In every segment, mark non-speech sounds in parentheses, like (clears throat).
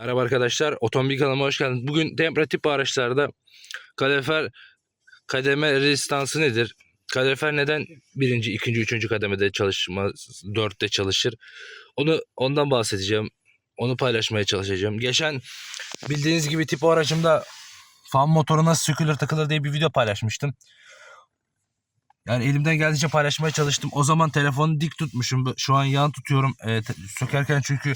Merhaba arkadaşlar, otomobil kanalıma hoş geldiniz. Bugün temperatif araçlarda kalorifer kademe rezistansı nedir? Kalorifer neden birinci, ikinci, üçüncü kademede çalışmaz, dörtte çalışır? Onu ondan bahsedeceğim. Onu paylaşmaya çalışacağım. Geçen bildiğiniz gibi tip aracımda fan motoru nasıl sökülür takılır diye bir video paylaşmıştım. Yani elimden geldiğince paylaşmaya çalıştım. O zaman telefonu dik tutmuşum. Şu an yan tutuyorum. Te- sökerken çünkü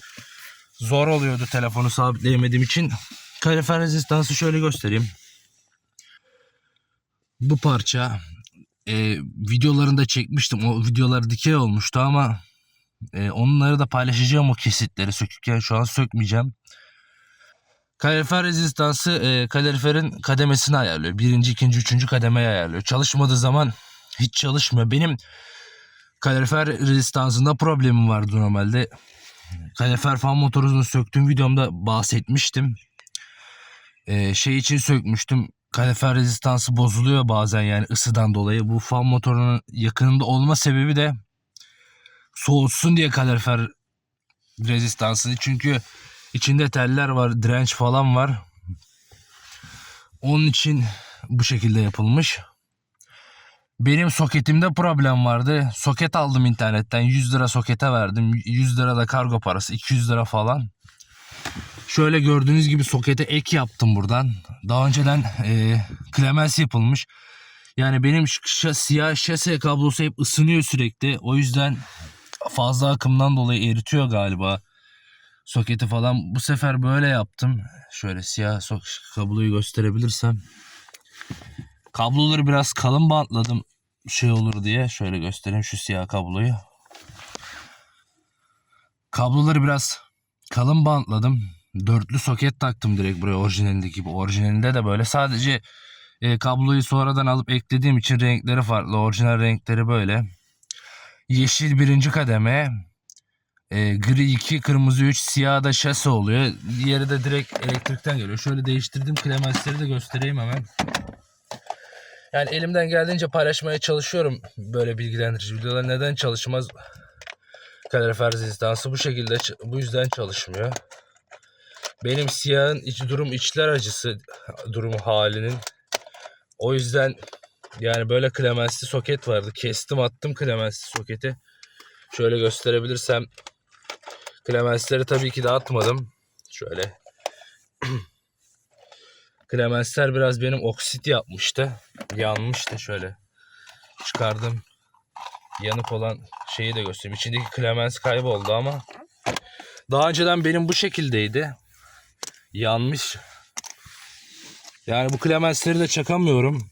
zor oluyordu telefonu sabitleyemediğim için. Kalorifer rezistansı şöyle göstereyim. Bu parça e, videolarında çekmiştim. O videolar dikey olmuştu ama e, onları da paylaşacağım o kesitleri sökükken şu an sökmeyeceğim. Kalorifer rezistansı e, kaloriferin kademesini ayarlıyor. Birinci, ikinci, üçüncü kademeyi ayarlıyor. Çalışmadığı zaman hiç çalışmıyor. Benim kalorifer rezistansında problemim vardı normalde kalorifer fan motorunu söktüğüm videomda bahsetmiştim. Ee, şey için sökmüştüm. Kalorifer rezistansı bozuluyor bazen yani ısıdan dolayı. Bu fan motorunun yakınında olma sebebi de soğutsun diye kalorifer rezistansını. Çünkü içinde teller var, direnç falan var. Onun için bu şekilde yapılmış. Benim soketimde problem vardı. Soket aldım internetten. 100 lira sokete verdim. 100 lira da kargo parası. 200 lira falan. Şöyle gördüğünüz gibi sokete ek yaptım buradan. Daha önceden e, klemens yapılmış. Yani benim şa- siyah şase kablosu hep ısınıyor sürekli. O yüzden fazla akımdan dolayı eritiyor galiba. Soketi falan. Bu sefer böyle yaptım. Şöyle siyah sok- kabloyu gösterebilirsem. Kabloları biraz kalın bantladım şey olur diye. Şöyle göstereyim şu siyah kabloyu. Kabloları biraz kalın bantladım. Dörtlü soket taktım direkt buraya orijinalindeki gibi. Orijinalinde de böyle sadece e, kabloyu sonradan alıp eklediğim için renkleri farklı. Orijinal renkleri böyle. Yeşil birinci kademe. E, gri 2, kırmızı 3, siyah da şase oluyor. Diğeri de direkt elektrikten geliyor. Şöyle değiştirdim. Klemensleri de göstereyim hemen. Yani elimden geldiğince paylaşmaya çalışıyorum böyle bilgilendirici videolar. Neden çalışmaz? Kalorifer rezistansı bu şekilde bu yüzden çalışmıyor. Benim siyahın iç durum içler acısı durumu halinin. O yüzden yani böyle klemensli soket vardı. Kestim attım klemensli soketi. Şöyle gösterebilirsem klemensleri tabii ki de atmadım. Şöyle (clears throat) Klemensler biraz benim oksit yapmıştı. Yanmıştı şöyle. Çıkardım. Yanık olan şeyi de göstereyim. İçindeki klemens kayboldu ama daha önceden benim bu şekildeydi. Yanmış. Yani bu klemensleri de çakamıyorum.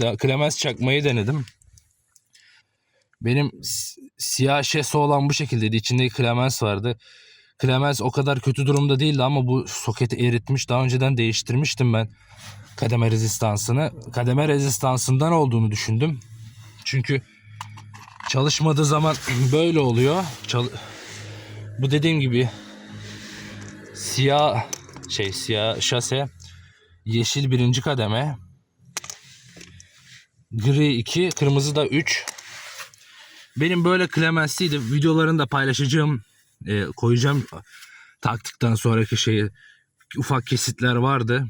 Da, klemens çakmayı denedim. Benim si- siyah şese olan bu şekildeydi. İçindeki klemens vardı. Klemens o kadar kötü durumda değildi ama bu soketi eritmiş. Daha önceden değiştirmiştim ben kademe rezistansını. Kademe rezistansından olduğunu düşündüm. Çünkü çalışmadığı zaman (clears throat) böyle oluyor. Çal- bu dediğim gibi siyah şey siyah şase yeşil birinci kademe gri 2 kırmızı da 3 benim böyle klemensliydi videolarını da paylaşacağım e, koyacağım. Taktıktan sonraki şeyi ufak kesitler vardı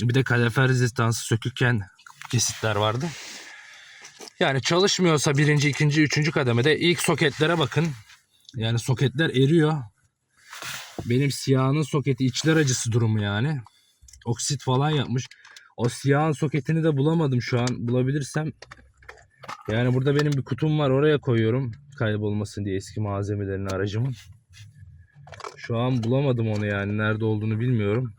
Bir de kalorifer rezistansı sökükken kesitler vardı. Yani çalışmıyorsa birinci, ikinci, üçüncü kademede ilk soketlere bakın. Yani soketler eriyor. Benim siyahının soketi içler acısı durumu yani. Oksit falan yapmış. O siyahın soketini de bulamadım şu an. Bulabilirsem. Yani burada benim bir kutum var oraya koyuyorum. Kaybolmasın diye eski malzemelerini aracımın. Şu an bulamadım onu yani. Nerede olduğunu bilmiyorum.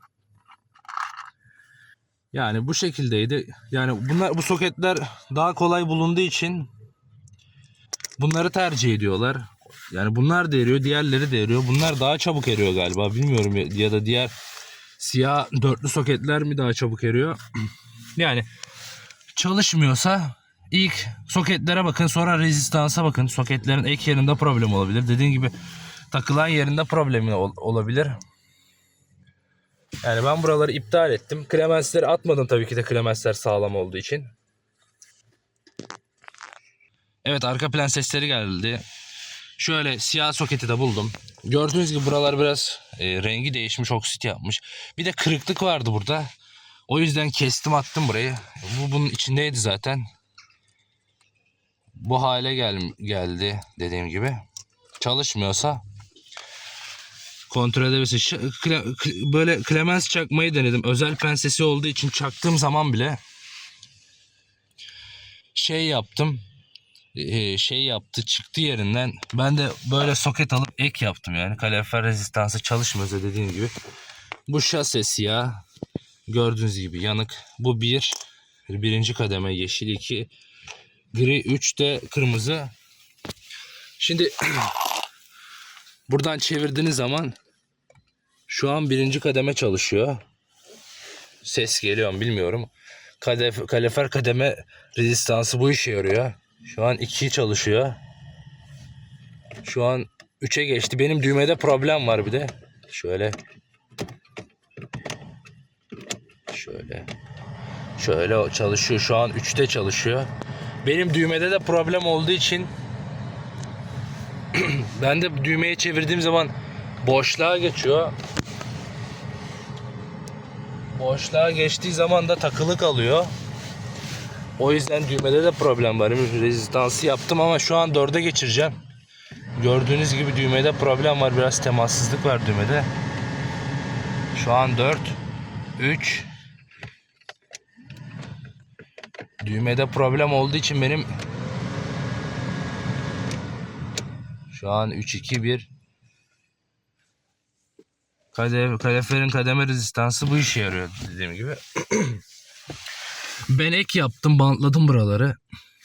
Yani bu şekildeydi. Yani bunlar bu soketler daha kolay bulunduğu için bunları tercih ediyorlar. Yani bunlar da eriyor, diğerleri de eriyor. Bunlar daha çabuk eriyor galiba. Bilmiyorum ya, da diğer siyah dörtlü soketler mi daha çabuk eriyor? (clears throat) Yani çalışmıyorsa ilk soketlere bakın sonra rezistansa bakın. Soketlerin ek yerinde problem olabilir. Dediğim gibi takılan yerinde problemi ol- olabilir. Yani ben buraları iptal ettim. Klemensleri atmadım tabii ki de klemensler sağlam olduğu için. Evet arka plan sesleri geldi. Şöyle siyah soketi de buldum. Gördüğünüz gibi buralar biraz e, rengi değişmiş, oksit yapmış. Bir de kırıklık vardı burada. O yüzden kestim attım burayı. Bu bunun içindeydi zaten. Bu hale gel geldi dediğim gibi. Çalışmıyorsa kontrol edebilirsin. Ş- kle- böyle klemens çakmayı denedim. Özel pensesi olduğu için çaktığım zaman bile şey yaptım. Ee, şey yaptı çıktı yerinden. Ben de böyle soket alıp ek yaptım yani. Kalorifer rezistansı çalışmıyorsa dediğim gibi. Bu şase siyah. Gördüğünüz gibi yanık. Bu bir. Birinci kademe yeşil iki. Gri üç de kırmızı. Şimdi (clears throat) buradan çevirdiğiniz zaman şu an birinci kademe çalışıyor. Ses geliyor mu bilmiyorum. Kadef, kalefer kademe rezistansı bu işe yarıyor. Şu an 2 çalışıyor. Şu an 3'e geçti. Benim düğmede problem var bir de. Şöyle. Şöyle. Şöyle çalışıyor. Şu an 3'te çalışıyor. Benim düğmede de problem olduğu için (clears throat) ben de düğmeyi çevirdiğim zaman boşluğa geçiyor. Boşluğa geçtiği zaman da takılı kalıyor. O yüzden düğmede de problem var. Rezistansı yaptım ama şu an 4'e geçireceğim. Gördüğünüz gibi düğmede problem var. Biraz temassızlık var düğmede. Şu an 4 3 Düğmede problem olduğu için benim şu an 3 2 1 Kade, kaleferin kademe rezistansı bu işe yarıyor dediğim gibi. (clears throat) ben ek yaptım, bantladım buraları.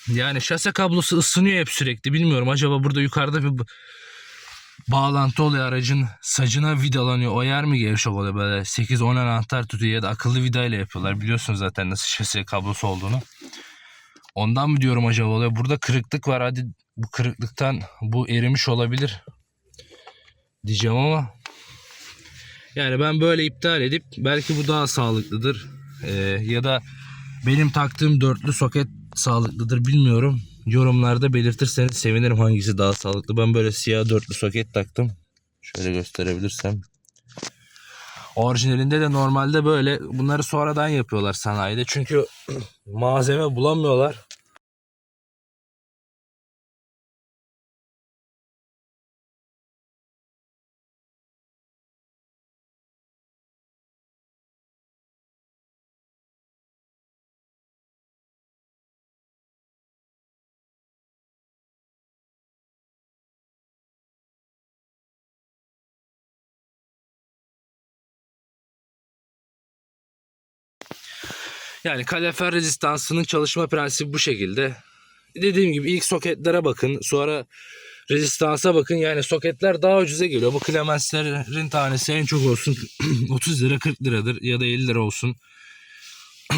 Yani şase kablosu ısınıyor hep sürekli. Bilmiyorum acaba burada yukarıda bir bağlantı oluyor aracın sacına vidalanıyor. O yer mi gevşek oluyor böyle 8-10 anahtar tutuyor ya da akıllı vidayla yapıyorlar. Biliyorsunuz zaten nasıl şase kablosu olduğunu. Ondan mı diyorum acaba oluyor. Burada kırıklık var. Hadi bu kırıklıktan bu erimiş olabilir. Diyeceğim ama yani ben böyle iptal edip belki bu daha sağlıklıdır. Ee, ya da benim taktığım dörtlü soket sağlıklıdır bilmiyorum. Yorumlarda belirtirseniz sevinirim hangisi daha sağlıklı. Ben böyle siyah dörtlü soket taktım. Şöyle gösterebilirsem. Orijinalinde de normalde böyle bunları sonradan yapıyorlar sanayide. Çünkü (clears throat) malzeme bulamıyorlar. Yani kalefer rezistansının çalışma prensibi bu şekilde. Dediğim gibi ilk soketlere bakın. Sonra rezistansa bakın. Yani soketler daha ucuza geliyor. Bu klemenslerin tanesi en çok olsun (clears throat) 30 lira 40 liradır ya da 50 lira olsun. (clears throat)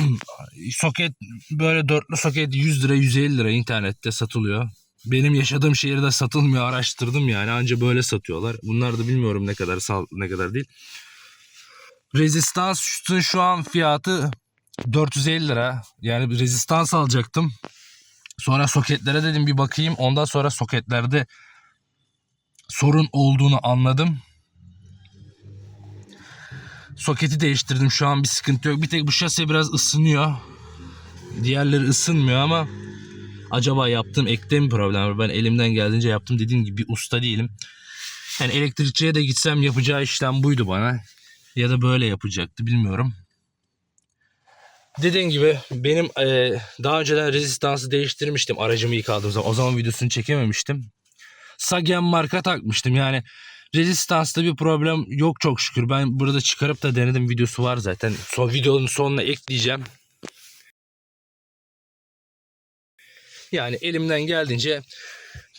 soket böyle dörtlü soket 100 lira 150 lira internette satılıyor. Benim yaşadığım şehirde satılmıyor araştırdım yani anca böyle satıyorlar. Bunlar da bilmiyorum ne kadar ne kadar değil. Rezistansın şu an fiyatı 450 lira. Yani bir rezistans alacaktım. Sonra soketlere dedim bir bakayım. Ondan sonra soketlerde sorun olduğunu anladım. Soketi değiştirdim. Şu an bir sıkıntı yok. Bir tek bu şase biraz ısınıyor. Diğerleri ısınmıyor ama acaba yaptığım ekte mi problem var? Ben elimden geldiğince yaptım. Dediğim gibi bir usta değilim. Yani elektrikçiye de gitsem yapacağı işlem buydu bana. Ya da böyle yapacaktı bilmiyorum. Dediğim gibi benim eee, daha önceden rezistansı değiştirmiştim aracımı ilk aldığım zaman. O zaman videosunu çekememiştim. Sagen marka takmıştım. Yani rezistansta bir problem yok çok şükür. Ben burada çıkarıp da denedim videosu var zaten. Son videonun sonuna ekleyeceğim. Yani elimden geldiğince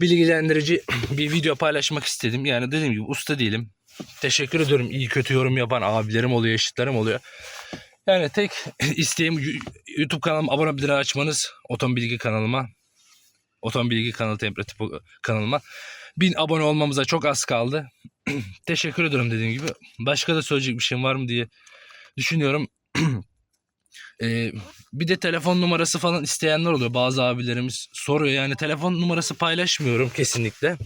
bilgilendirici bir video paylaşmak istedim. Yani dediğim gibi usta değilim. Teşekkür ediyorum iyi kötü yorum yapan abilerim oluyor, eşitlerim oluyor. Yani tek (clears throat) isteğim YouTube kanalıma abone bildirim açmanız. Otomobil bilgi kanalıma. Otomobil bilgi kanalı temperatif kanalıma. 1000 abone olmamıza çok az kaldı. (clears throat) Teşekkür ederim dediğim gibi. Başka da söyleyecek bir şeyim var mı diye düşünüyorum. (clears throat) Ee, bir de telefon numarası falan isteyenler oluyor. Bazı abilerimiz soruyor. Yani telefon numarası paylaşmıyorum kesinlikle.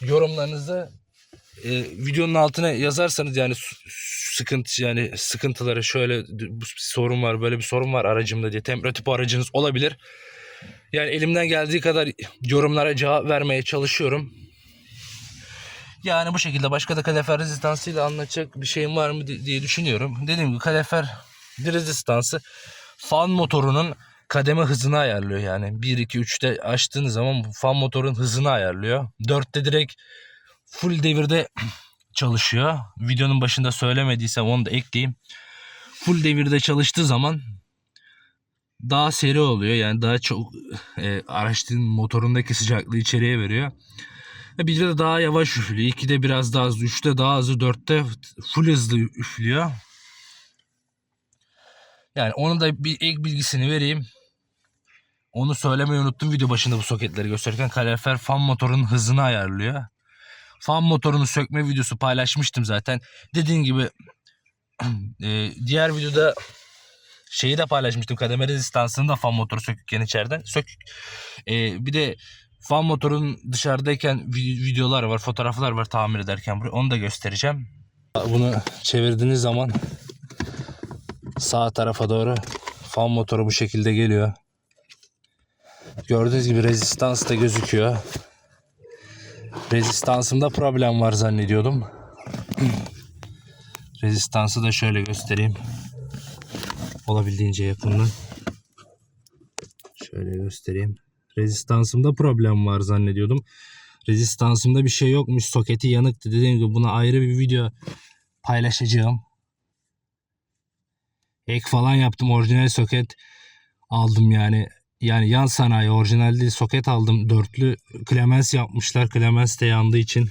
Yorumlarınızı e, videonun altına yazarsanız yani sıkıntı yani sıkıntıları şöyle bu sorun var böyle bir sorun var aracımda diye temperatif aracınız olabilir. Yani elimden geldiği kadar yorumlara cevap vermeye çalışıyorum. Yani bu şekilde başka da kalefer rezistansıyla anlatacak bir şeyim var mı di- diye düşünüyorum. Dediğim gibi kalefer rezistansı fan motorunun kademe hızını ayarlıyor yani. 1 2 3'te açtığınız zaman fan motorun hızını ayarlıyor. 4'te direkt full devirde çalışıyor. Videonun başında söylemediysem onu da ekleyeyim. Full devirde çalıştığı zaman daha seri oluyor. Yani daha çok e, araçın motorundaki sıcaklığı içeriye veriyor. Ve Bir de daha yavaş üflüyor. 2'de biraz daha hızlı, 3'te daha hızlı, 4'te full hızlı üflüyor. Yani onun da bir ek bilgisini vereyim. Onu söylemeyi unuttum video başında bu soketleri gösterirken. Kalorifer fan motorunun hızını ayarlıyor. Fan motorunu sökme videosu paylaşmıştım zaten. Dediğim gibi (clears throat) e, diğer videoda şeyi de paylaşmıştım. Kademe rezistansını da fan motoru sökükken içeriden. Sök. E, bir de fan motorun dışarıdayken vi- videolar var, fotoğraflar var tamir ederken. Onu da göstereceğim. Bunu çevirdiğiniz zaman sağ tarafa doğru fan motoru bu şekilde geliyor. Gördüğünüz gibi rezistans da gözüküyor. Rezistansımda problem var zannediyordum. Rezistansı da şöyle göstereyim. Olabildiğince yakından. Şöyle göstereyim. Rezistansımda problem var zannediyordum. Rezistansımda bir şey yokmuş. Soketi yanıktı. Dediğim gibi buna ayrı bir video paylaşacağım. Ek falan yaptım. Orijinal soket aldım yani. Yani yan sanayi orijinal değil soket aldım. Dörtlü Clemens yapmışlar. Clemens de yandığı için.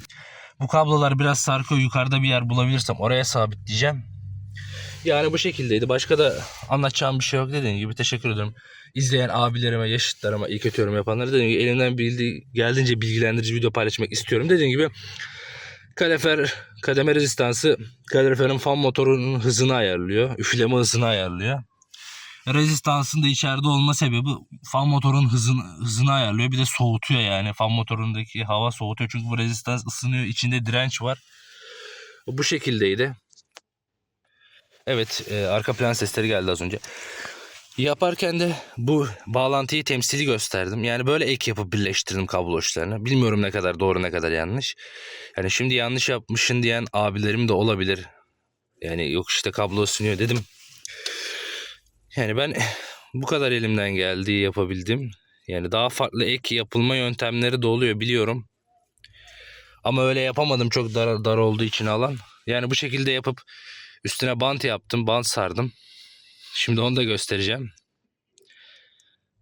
Bu kablolar biraz sarkıyor. Yukarıda bir yer bulabilirsem oraya sabitleyeceğim. Yani bu şekildeydi. Başka da anlatacağım bir şey yok dediğim gibi. Teşekkür ederim. İzleyen abilerime, yaşıtlarıma, iyi kötü yorum yapanlara dediğim gibi elimden bildiği, geldiğince bilgilendirici video paylaşmak istiyorum. Dediğim gibi kalefer, kademe rezistansı kaleferin fan motorunun hızını ayarlıyor. Üfleme hızını ayarlıyor. Rezistansın da içeride olma sebebi fan motorun hızını, hızını ayarlıyor. Bir de soğutuyor yani. Fan motorundaki hava soğutuyor. Çünkü bu rezistans ısınıyor. İçinde direnç var. Bu şekildeydi. Evet e, arka plan sesleri geldi az önce. Yaparken de bu bağlantıyı temsili gösterdim. Yani böyle ek yapıp birleştirdim kablo uçlarını. Bilmiyorum ne kadar doğru ne kadar yanlış. Yani şimdi yanlış yapmışsın diyen abilerim de olabilir. Yani yok işte kablo ısınıyor dedim. Yani ben (sighs) bu kadar elimden geldiği yapabildim. Yani daha farklı ek yapılma yöntemleri de oluyor biliyorum. Ama öyle yapamadım çok dar, dar olduğu için alan. Yani bu şekilde yapıp üstüne bant yaptım, bant sardım. Şimdi onu da göstereceğim.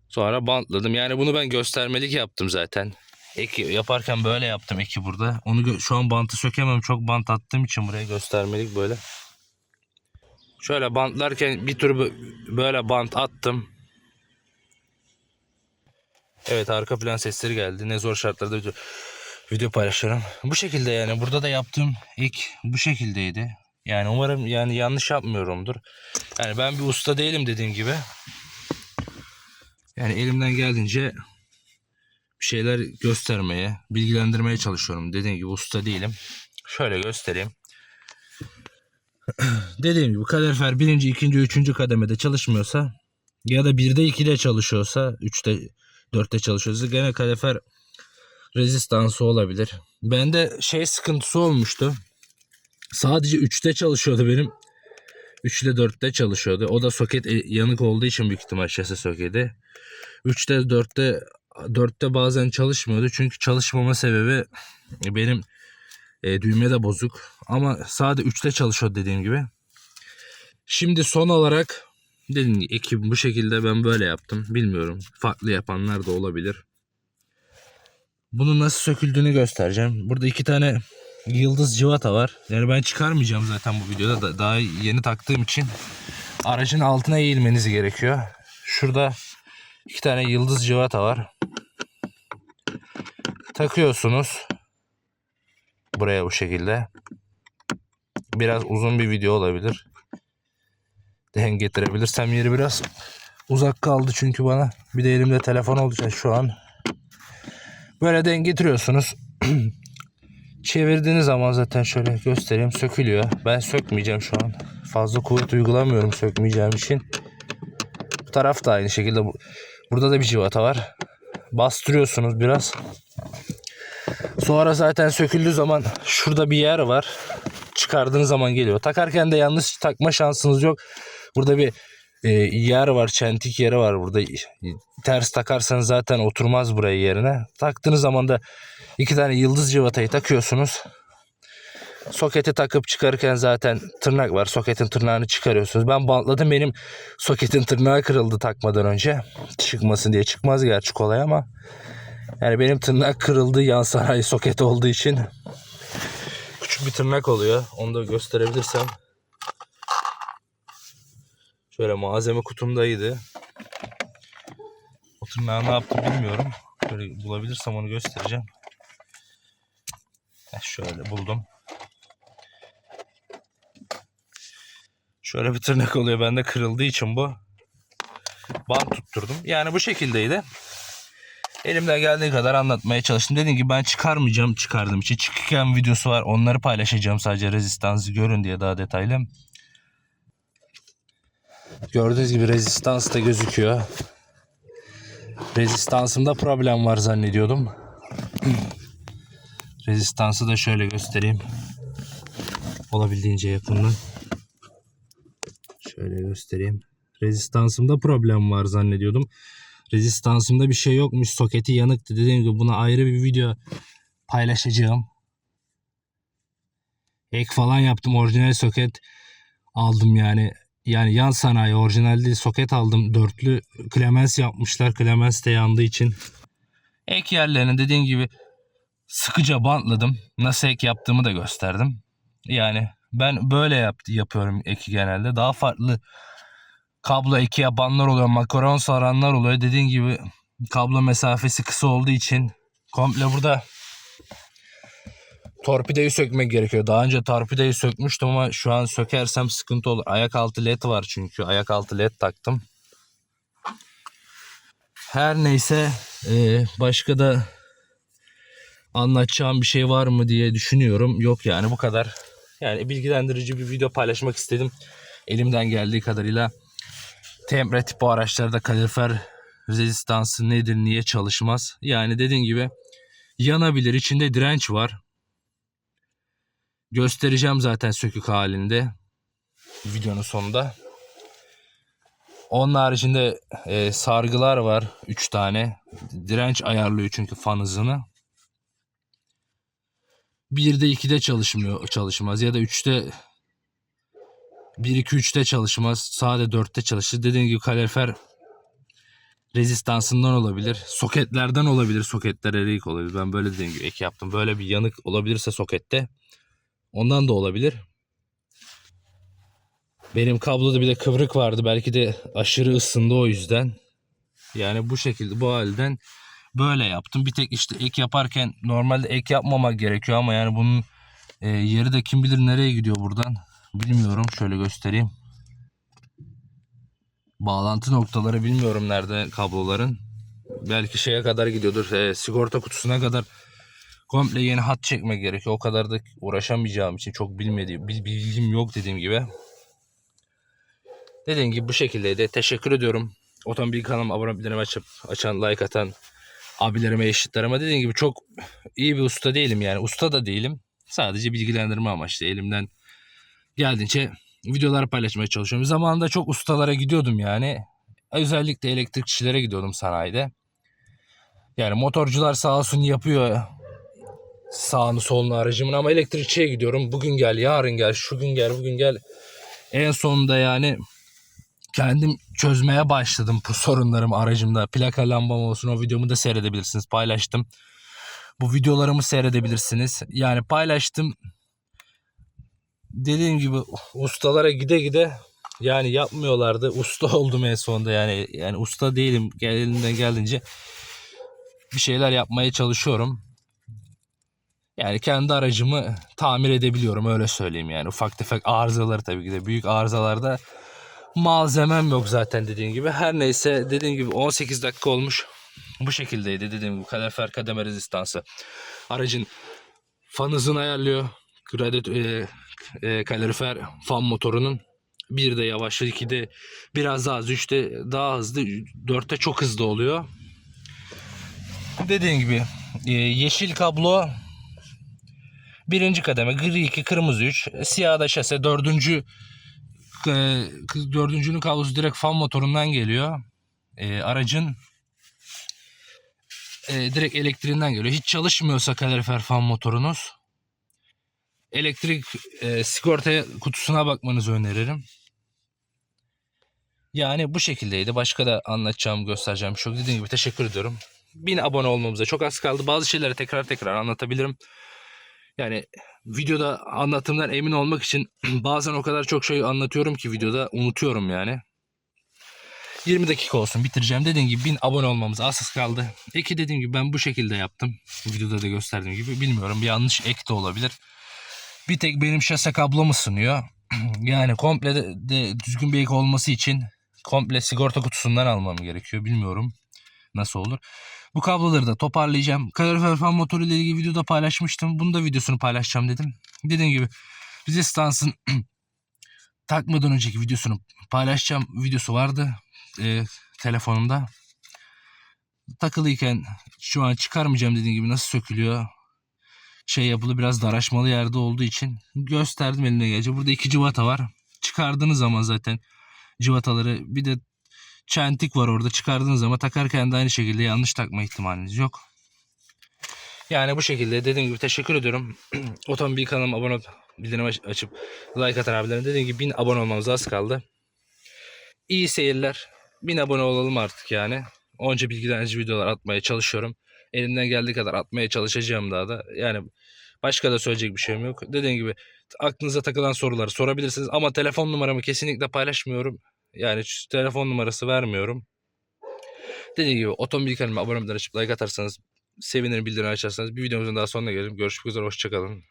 Sonra bantladım. Yani bunu ben göstermelik yaptım zaten. Eki yaparken böyle yaptım eki burada. Onu şu an bantı sökemem. Çok bant attığım için buraya göstermelik böyle. Şöyle bantlarken bir tür bö- böyle bant attım. Evet arka plan sesleri geldi. Ne zor şartlarda video, video paylaşıyorum. Bu şekilde yani burada da yaptığım ilk bu şekildeydi. Yani umarım yani yanlış yapmıyorumdur. Yani ben bir usta değilim dediğim gibi. Yani elimden geldiğince bir şeyler göstermeye, bilgilendirmeye çalışıyorum. Dediğim gibi usta değilim. Şöyle göstereyim. (clears throat) Dediğim gibi kalorifer birinci, ikinci, üçüncü kademede çalışmıyorsa ya da birde ikide çalışıyorsa, üçte, dörtte çalışıyorsa gene kalorifer rezistansı olabilir. Bende şey sıkıntısı olmuştu. Sadece 3'te çalışıyordu benim. 3 ile 4'te çalışıyordu. O da soket e- yanık olduğu için büyük ihtimal şase soketi. 3'te 4'te 4'te bazen çalışmıyordu. Çünkü çalışmama sebebi benim e, düğme de bozuk. Ama sadece 3'te çalışıyor dediğim gibi. Şimdi son olarak dediğim gibi ekip bu şekilde ben böyle yaptım. Bilmiyorum. Farklı yapanlar da olabilir. Bunun nasıl söküldüğünü göstereceğim. Burada iki tane yıldız civata var. Yani ben çıkarmayacağım zaten bu videoda. Da, daha yeni taktığım için aracın altına eğilmeniz gerekiyor. Şurada iki tane yıldız cıvata var. Takıyorsunuz. Buraya bu şekilde. Biraz uzun bir video olabilir. Denk getirebilirsem yeri biraz uzak kaldı çünkü bana. Bir de elimde telefon olacak şu an. Böyle denk getiriyorsunuz. (clears throat) Çevirdiğiniz zaman zaten şöyle göstereyim sökülüyor. Ben sökmeyeceğim şu an. Fazla kuvvet uygulamıyorum sökmeyeceğim için. Bu taraf da aynı şekilde. Bu- Burada da bir civata var. Bastırıyorsunuz biraz. Sonra zaten söküldüğü zaman şurada bir yer var. Çıkardığınız zaman geliyor. Takarken de yanlış takma şansınız yok. Burada bir e, yer var. Çentik yeri var burada. Ters takarsanız zaten oturmaz buraya yerine. Taktığınız zaman da iki tane yıldız cıvatayı takıyorsunuz. Soketi takıp çıkarırken zaten tırnak var. Soketin tırnağını çıkarıyorsunuz. Ben bantladım. Benim soketin tırnağı kırıldı takmadan önce. Çıkmasın diye. Çıkmaz gerçi kolay ama. Yani benim tırnak kırıldı yan sanayi soket olduğu için. Küçük bir tırnak oluyor. Onu da gösterebilirsem. Şöyle malzeme kutumdaydı. O tırnağı ne yaptı bilmiyorum. Şöyle bulabilirsem onu göstereceğim. Şöyle buldum. Şöyle bir tırnak oluyor. Bende kırıldığı için bu. Bant tutturdum. Yani bu şekildeydi. Elimden geldiği kadar anlatmaya çalıştım. Dediğim gibi ben çıkarmayacağım çıkardığım için. Çıkırken videosu var. Onları paylaşacağım sadece rezistansı görün diye daha detaylı. Gördüğünüz gibi rezistans da gözüküyor. Rezistansımda problem var zannediyordum. Rezistansı da şöyle göstereyim. Olabildiğince yakından. Şöyle göstereyim. Rezistansımda problem var zannediyordum. Rezistansımda bir şey yokmuş. Soketi yanıktı. Dediğim gibi buna ayrı bir video paylaşacağım. Ek falan yaptım. Orijinal soket aldım yani. Yani yan sanayi orijinal değil soket aldım. Dörtlü Clemens yapmışlar. Clemens de yandığı için. Ek yerlerini dediğim gibi sıkıca bantladım. Nasıl ek yaptığımı da gösterdim. Yani ben böyle yaptı, yapıyorum eki genelde. Daha farklı kablo eki yapanlar oluyor. Makaron saranlar oluyor. Dediğim gibi kablo mesafesi kısa olduğu için komple burada torpideyi sökmek gerekiyor. Daha önce torpideyi sökmüştüm ama şu an sökersem sıkıntı olur. Ayak altı led var çünkü. Ayak altı led taktım. Her neyse e, başka da anlatacağım bir şey var mı diye düşünüyorum. Yok yani bu kadar. Yani bilgilendirici bir video paylaşmak istedim. Elimden geldiği kadarıyla Temre tipi araçlarda kalorifer rezistansı nedir, niye çalışmaz? Yani dediğim gibi yanabilir. içinde direnç var. Göstereceğim zaten sökük halinde videonun sonunda. Onun haricinde e, sargılar var 3 tane. Direnç ayarlıyor çünkü fan hızını. 1'de 2'de çalışmıyor çalışmaz ya da 3'te 1 2 3'te çalışmaz. Sade 4'te çalışır. Dediğim gibi kalorifer rezistansından olabilir. Soketlerden olabilir. Soketler erik olabilir. Ben böyle dediğim gibi ek yaptım. Böyle bir yanık olabilirse sokette ondan da olabilir. Benim kabloda bir de kıvrık vardı. Belki de aşırı ısındı o yüzden. Yani bu şekilde bu halden böyle yaptım. Bir tek işte ek yaparken normalde ek yapmamak gerekiyor ama yani bunun e, yeri de kim bilir nereye gidiyor buradan. Bilmiyorum. Şöyle göstereyim. Bağlantı noktaları bilmiyorum nerede kabloların. Belki şeye kadar gidiyordur. e, sigorta kutusuna kadar komple yeni hat çekmek gerekiyor. O kadar da uğraşamayacağım için çok bilmediğim, bil- bilgim yok dediğim gibi. Dediğim gibi bu şekildeydi. Teşekkür ediyorum. Otomobil kanalıma abone bildirim açıp açan, like atan abilerime, eşitlerime dediğim gibi çok iyi bir usta değilim yani. Usta da değilim. Sadece bilgilendirme amaçlı elimden geldiğince videolar paylaşmaya çalışıyorum. Zamanında çok ustalara gidiyordum yani. Özellikle elektrikçilere gidiyordum sanayide. Yani motorcular sağ olsun yapıyor sağını solunu aracımın ama elektrikçiye gidiyorum. Bugün gel, yarın gel, şu gün gel, bugün gel. En sonunda yani kendim çözmeye başladım bu sorunlarımı aracımda. Plaka lambam olsun o videomu da seyredebilirsiniz. Paylaştım. Bu videolarımı seyredebilirsiniz. Yani paylaştım dediğim gibi ustalara gide gide Yani yapmıyorlardı. Usta (laughs) oldum en sonunda yani. Yani usta değilim. Elimden geldiğince bir şeyler yapmaya çalışıyorum. Yani kendi aracımı tamir edebiliyorum öyle söyleyeyim yani. Ufak tefek arızaları tabii ki de büyük arızalarda malzemem yok zaten dediğim gibi. Her neyse dediğim gibi 18 dakika olmuş. Bu şekildeydi dediğim gibi kalorifer kademe rezistansı. Aracın fan hızını ayarlıyor. Radyatör, e, kalorifer fan motorunun. Bir de yavaş, iki de biraz daha az, üçte daha hızlı, dörtte çok hızlı oluyor. Dediğim gibi e, yeşil kablo birinci kademe, gri 2, kırmızı 3, siyah da şase dördüncü e, dördüncünün kablosu direkt fan motorundan geliyor. E, aracın e, direkt elektriğinden geliyor. Hiç çalışmıyorsa kalorifer fan motorunuz elektrik e, sigorta kutusuna bakmanızı öneririm. Yani bu şekildeydi. Başka da anlatacağım, göstereceğim bir şey. Dediğim gibi teşekkür ediyorum. 1000 abone olmamıza çok az kaldı. Bazı şeyleri tekrar tekrar anlatabilirim. Yani videoda anlattığımdan emin olmak için (clears throat) bazen o kadar çok şey anlatıyorum ki videoda unutuyorum yani. 20 dakika olsun bitireceğim. Dediğim gibi 1000 abone olmamız az kaldı. Eki dediğim gibi ben bu şekilde yaptım. Videoda da gösterdiğim gibi. Bilmiyorum bir yanlış ek de olabilir. Bir tek benim şase kablom ısınıyor. yani komple de, de düzgün bir ek olması için komple sigorta kutusundan almam gerekiyor. Bilmiyorum nasıl olur. Bu kabloları da toparlayacağım. Kalorifer fan motoru ile ilgili videoda paylaşmıştım. Bunu da videosunu paylaşacağım dedim. Dediğim gibi Rezistans'ın (clears throat) takmadan önceki videosunu paylaşacağım. Videosu vardı e, telefonumda. Takılıyken şu an çıkarmayacağım dediğim gibi nasıl sökülüyor. Şey yapılı biraz daraşmalı yerde olduğu için gösterdim eline gelince. Burada iki cıvata var. Çıkardığınız zaman zaten cıvataları bir de çentik var orada çıkardığınız zaman takarken de aynı şekilde yanlış takma ihtimaliniz yok. Yani bu şekilde dediğim gibi teşekkür ediyorum. (clears throat) Otomobil kanalıma abone olup bildirim aç- açıp like atan abilerim dediğim gibi 1000 abone olmamız az kaldı. İyi seyirler. 1000 abone olalım artık yani. Onca bilgilendirici videolar atmaya çalışıyorum. Elimden geldiği kadar atmaya çalışacağım daha da. Yani başka da söyleyecek bir şeyim yok. Dediğim gibi aklınıza takılan soruları sorabilirsiniz. Ama telefon numaramı kesinlikle paylaşmıyorum. Yani telefon numarası vermiyorum. Dediğim gibi otomobil kanalıma abone olmayı açıp like atarsanız sevinirim bildirim açarsanız. Bir videomuzun daha sonuna gelelim. Görüşmek üzere hoşçakalın.